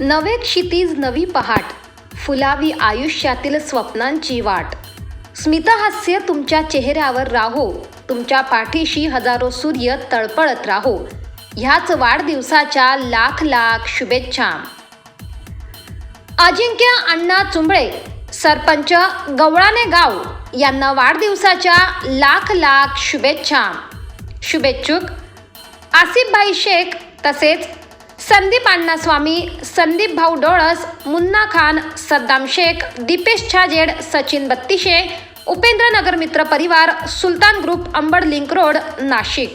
नवे क्षितीज नवी पहाट. फुलावी आयुष्यातील स्वप्नांची वाट. स्मितहास्य तुमच्या चेहऱ्यावर राहो. तुमच्या पाठीशी हजारो सूर्य तळपळत राहो. ह्याच वाढदिवसाच्या लाख लाख शुभेच्छा. अजिंक्य अण्णा चुंबळे सरपंच गवळाने गाव यांना वाढदिवसाच्या लाख लाख शुभेच्छा. शुभेच्छुक आसिफभाई शेख तसेच संदीप अण्णास्वामी संदीप भाऊ डोळस मुन्ना खान सद्दाम शेख दीपेश छाजेड सचिन बत्तिशे उपेंद्रनगर मित्र परिवार Sultan group Ambad link road Nashik.